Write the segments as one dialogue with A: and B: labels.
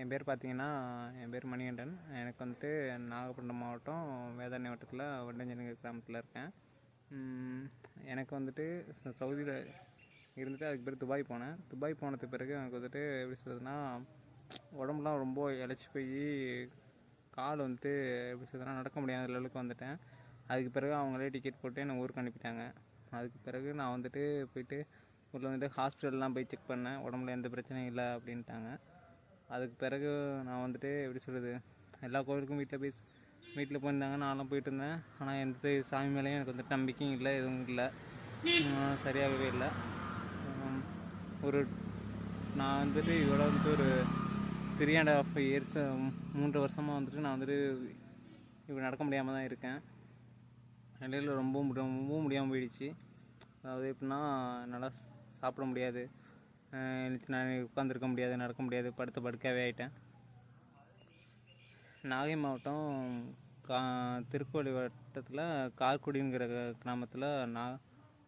A: என் பேர் பார்த்தீங்கன்னா என் பேர் மணிகண்டன். எனக்கு வந்துட்டு நாகப்பட்டினம் மாவட்டம் வேதாரண்ய வட்டத்தில் வண்டஞ்சனங்க கிராமத்தில் இருக்கேன். எனக்கு வந்துட்டு சவுதியில் இருந்துட்டு அதுக்கு பிறகு துபாய் போனேன். துபாய் போனதுக்கு பிறகு எனக்கு வந்துட்டு எப்படி சொல்கிறதுனா உடம்புலாம் ரொம்ப இழைச்சி போய் கால் வந்துட்டு எப்படி சொல்கிறதுனா நடக்க முடியாத லெவலுக்கு வந்துட்டேன். அதுக்கு பிறகு அவங்களே டிக்கெட் போட்டு என்னை ஊருக்கு அனுப்பிட்டாங்க. அதுக்கு பிறகு நான் வந்துட்டு போயிட்டு ஊரில் வந்துட்டு ஹாஸ்பிட்டல்லாம் போய் செக் பண்ணேன். உடம்புல எந்த பிரச்சனையும் இல்லை அப்படின்ட்டாங்க. அதுக்கு பிறகு நான் வந்துட்டு எப்படி சொல்கிறது எல்லா கோவிலுக்கும் வீட்டில் போய் வீட்டில் போயிருந்தாங்க. நானும் போயிட்டு இருந்தேன். ஆனால் எந்த சாமி மேலேயும் எனக்கு வந்துட்டு நம்பிக்கையும் இல்லை எதுவும் இல்லை. சரியாகவே இல்லை. ஒரு நான் வந்துட்டு இதோட வந்துட்டு ஒரு த்ரீ அண்ட் ஹாஃப் இயர்ஸ் மூன்று வருஷமாக வந்துட்டு நான் வந்துட்டு இப்படி நடக்க முடியாமல் தான் இருக்கேன். இடையில ரொம்ப முடி ரொம்ப முடியாமல் போயிடுச்சு. அதாவது எப்படின்னா என்னால் சாப்பிட முடியாது. அஹ் நான் உட்காந்துருக்க முடியாது நடக்க முடியாது படுத்த படுக்கவே ஆகிட்டேன் நாகை மாவட்டம் கா திருக்கோழி வட்டத்தில் கார்குடிங்கிற கிராமத்தில் நா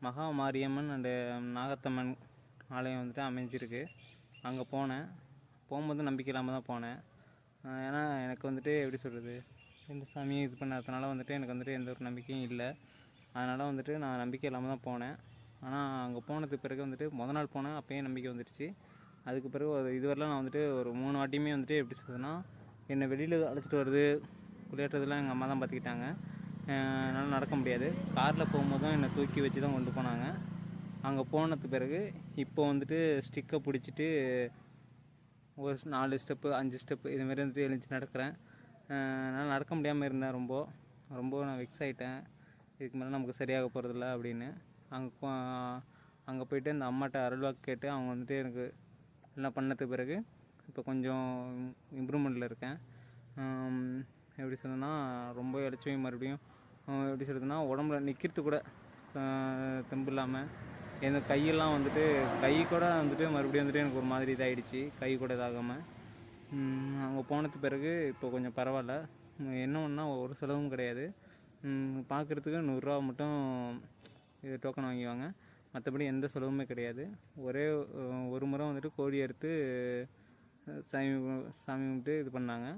A: மகா மாரியம்மன் அண்டு நாகத்தம்மன் ஆலயம் வந்துட்டு அமைஞ்சிருக்கு. அங்கே போனேன். போகும்போது நம்பிக்கை இல்லாமல் தான் போனேன். ஏன்னா எனக்கு வந்துட்டு எப்படி சொல்கிறது எந்த சாமியும் இது பண்ணாததுனால வந்துட்டு எனக்கு வந்துட்டு எந்த ஒரு நம்பிக்கையும் இல்லை. அதனால் வந்துட்டு நான் நம்பிக்கை இல்லாமல் தான் போனேன். ஆனால் அங்கே போனதுக்கு பிறகு வந்துட்டு மொதல் நாள் போனேன் அப்போயே நம்பிக்கை வந்துடுச்சு அதுக்கு பிறகு அது இதுவரைலாம் நான் வந்துட்டு ஒரு மூணு வாட்டியுமே வந்துட்டு எப்படி சொல்றதுன்னா என்னை வெளியில் அழைச்சிட்டு வருது விளையாட்டுறதுலாம் எங்கள் அம்மா தான் பார்த்துக்கிட்டாங்க என்னால் நடக்க முடியாது. காரில் போகும்போதும் என்னை தூக்கி வச்சு தான் கொண்டு போனாங்க. அங்கே போனதுக்கு பிறகு இப்போ வந்துட்டு ஸ்டிக்கை பிடிச்சிட்டு ஒரு நாலு ஸ்டெப்பு அஞ்சு ஸ்டெப்பு இதுமாரி வந்துட்டு எழுந்துச்சு நடக்கிறேன். என்னால் நடக்க முடியாமல் இருந்தேன் ரொம்ப. ரொம்ப நான் வெக்ஸ் ஆகிட்டேன் இதுக்கு மேலே நமக்கு சரியாக போகிறதில்ல அப்படின்னு. அங்கே அங்கே போயிட்டு இந்த அம்மாட்ட அருள்வாக்கு கேட்டு அவங்க வந்துட்டு எனக்கு எல்லாம் பண்ணதுக்கு பிறகு இப்போ கொஞ்சம் இம்ப்ரூவ்மெண்ட்டில் இருக்கேன். எப்படி சொல்லணும்னா ரொம்ப இழைச்சி மறுபடியும் எப்படி சொல்கிறதுனா உடம்புல நிற்கிறது கூட தெம்பு இல்லாமல் எந்த கையெல்லாம் வந்துட்டு கை கூட வந்துட்டு மறுபடியும் வந்துட்டு எனக்கு ஒரு மாதிரி இதாகிடுச்சு கை கூட இதாகாமல் அங்கே போனதுக்கு பிறகு இப்போ கொஞ்சம் பரவாயில்ல. என்ன ஒன்றா ஒரு செலவும் கிடையாது. பார்க்குறதுக்கு நூறுரூவா மட்டும் இது டோக்கன் வாங்கிவாங்க மற்றபடி எந்த செலவுமே கிடையாது. ஒரே ஒரு முறை வந்துட்டு கோழி அறுத்து சாமி சாமி கும்பிட்டு இது பண்ணாங்க.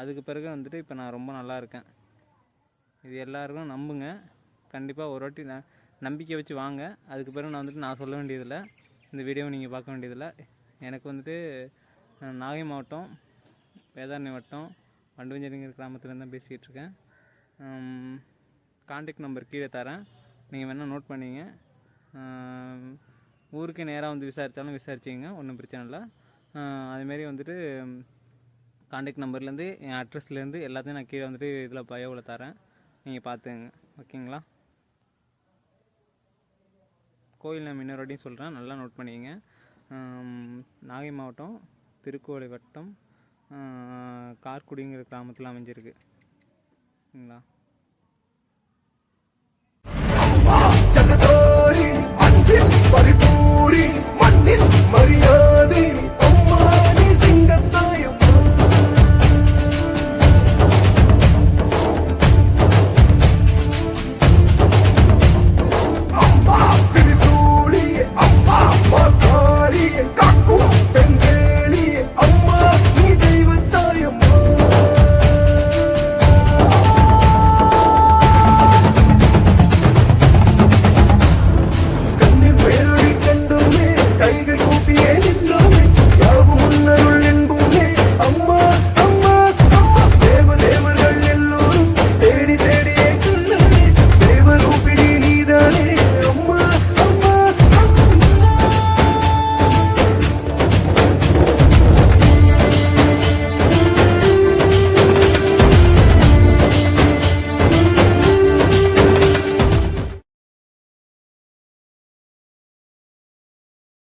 A: அதுக்கு பிறகு வந்துட்டு இப்போ நான் ரொம்ப நல்லா இருக்கேன். இது எல்லாருக்கும் நம்புங்க. கண்டிப்பாக ஒரு வாட்டி நான் நம்பிக்கை வச்சு வாங்க. அதுக்கு பிறகு நான் வந்துட்டு நான் சொல்ல வேண்டியதில்லை. இந்த வீடியோவை நீங்கள் பார்க்க வேண்டியதில்லை. எனக்கு வந்துட்டு நாகை மாவட்டம் வேதாரண்ய வட்டம் வண்டுவஞ்சலிங்கிற கிராமத்துலேருந்து தான் பேசிகிட்டு இருக்கேன். கான்டாக்ட் நம்பர் கீழே தரேன். நீங்கள் வேணால் நோட் பண்ணிங்க. ஊருக்கு நேராக வந்து விசாரித்தாலும் விசாரிச்சிங்க ஒன்றும் பிரச்சனை இல்லை. அதுமாரி வந்துட்டு காண்டாக்ட் நம்பர்லேருந்து என் அட்ரஸ்லேருந்து எல்லாத்தையும் நான் கீழே வந்துட்டு இதில் பயோவில் தரேன். நீங்கள் பார்த்துங்க ஓகேங்களா? கோயில் நான் இன்னொரு சொல்கிறேன் நல்லா நோட் பண்ணிக்கங்க. நாகை மாவட்டம் திருக்கோளை வட்டம் கார்குடிங்கிற கிராமத்தில்
B: அமைஞ்சிருக்குங்களா